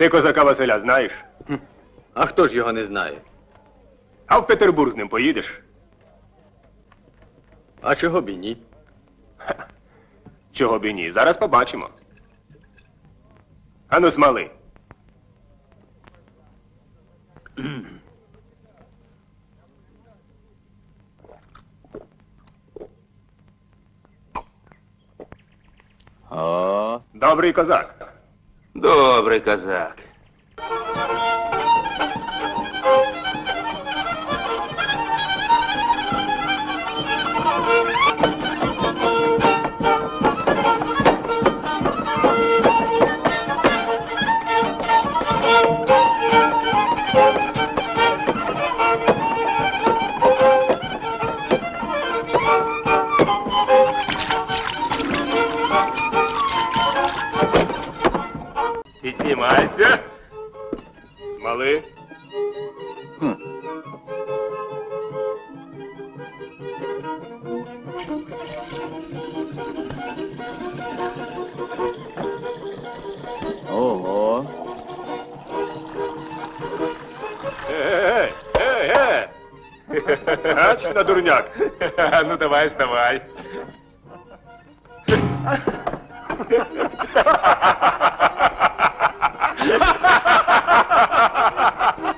Ти козака Василя знаєш? А хто ж його не знає? А в Петербург з ним поїдеш? А чого б і ні? Чого б і ні? Зараз побачимо. Ану, смали. О, Добрий козак. Добрий козак. На дурняк. Ну давай, вставай.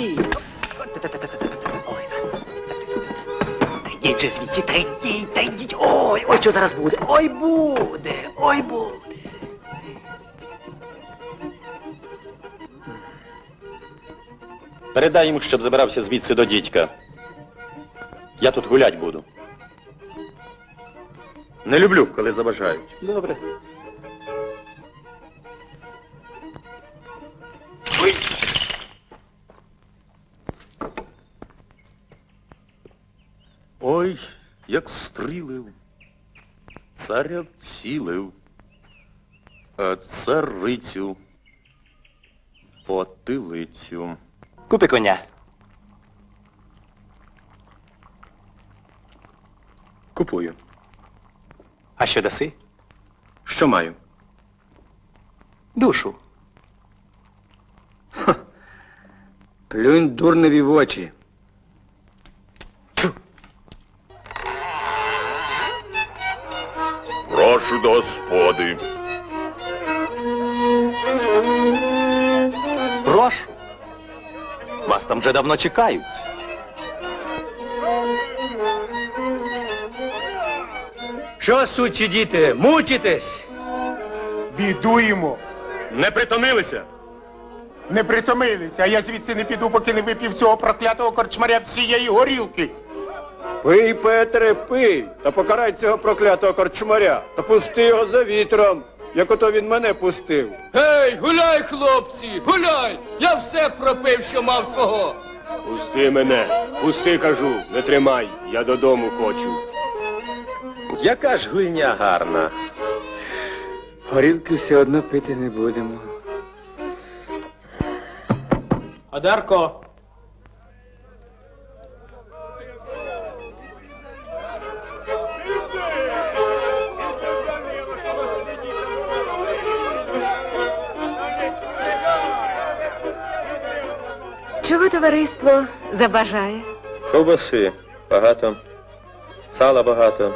І... Ой, же звідси, та йдіть, та йдіть. Ой, ой, що зараз буде? Ой, буде, ой, буде. Передай йому, щоб забирався звідси до дідька. Я тут гулять буду. Не люблю, коли заважають. Добре. Ой, як стрілив, царя вцілив, а царицю потилицю. Купи коня. Купую. А що даси? Що маю? Душу. Плюнь дурневі в очі. Господи. Прошу. Вас там вже давно чекають. Що, сучі діти, мучитесь? Бідуємо. Не притомилися? Не притомилися, а я звідси не піду, поки не вип'ів цього проклятого корчмаря всієї горілки. Пий, Петре, пий, та покарай цього проклятого корчмаря, та пусти його за вітром, як ото він мене пустив. Гей, гуляй, хлопці, гуляй! Я все пропив, що мав свого. Пусти мене, пусти, кажу, не тримай, я додому хочу. Яка ж гульня гарна. Горілки все одно пити не будемо. Одарко. Чого товариство забажає? Ковбаси багато, сала багато,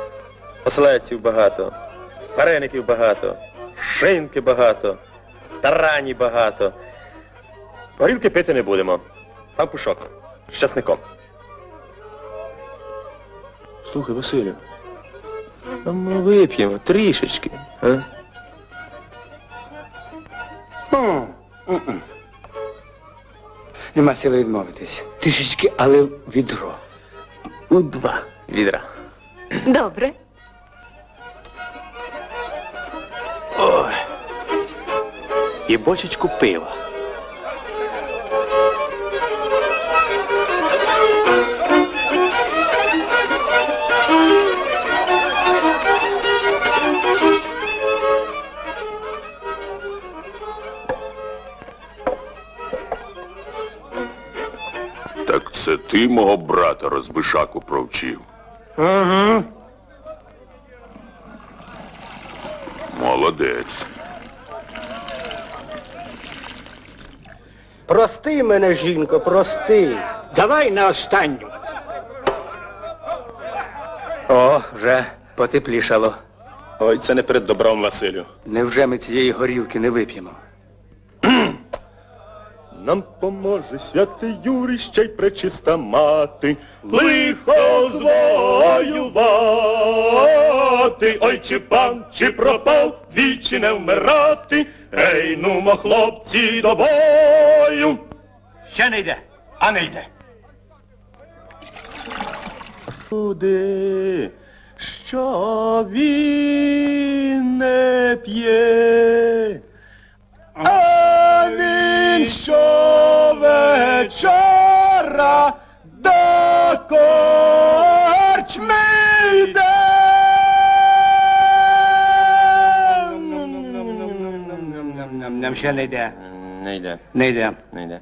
ослеців багато, вареників багато, шинки багато, тарані багато. Горілки пити не будемо. Там пушок. З часником. Слухай, Василю, а ми вип'ємо трішечки, а? Нема сили відмовитись. Трішечки, але відро. У два. Відра. Добре. Ой. І бочечку пива. Це ти мого брата розбишаку провчив. Ага. Молодець. Прости мене, жінко, прости. Давай на останню. О, вже потеплішало. Ой, це не перед добром, Василю. Невже ми цієї горілки не вип'ємо? Нам поможе святий Юрій, ще й пречиста мати, лихо звоювати. Ой, чи пан, чи пропав, двічі не вмирати. Ей, нумо, хлопці, до бою. Ще не йде, а не йде. Люди, що він не п'є, він щовечора до корчми йде. Нам ще не йде. Не йде, Не йде. не йде.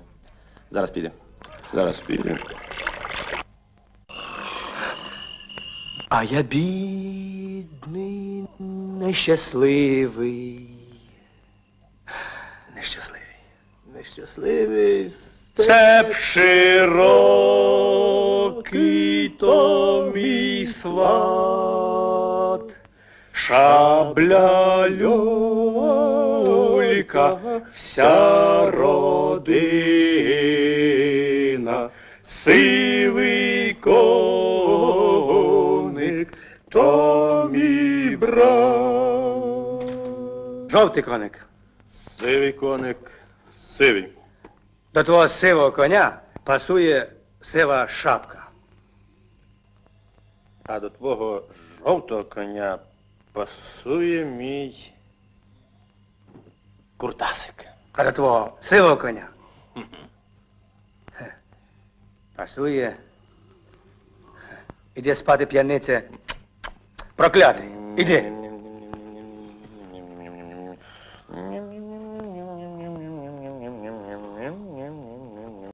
Зараз піде. Зараз піде. А я бідний, нещасливий. Нещасливий. Нещасливий. Степ широкий, то мій сват, шабля люлька, вся родина, сивий коник, то мій брат. Жовтий коник. Сивий коник, сивий. До твого сивого коня пасує сива шапка. А до твого жовтого коня пасує мій куртасик. А до твого сивого коня пасує. Іди спати п'яниця. Проклятий. Іди.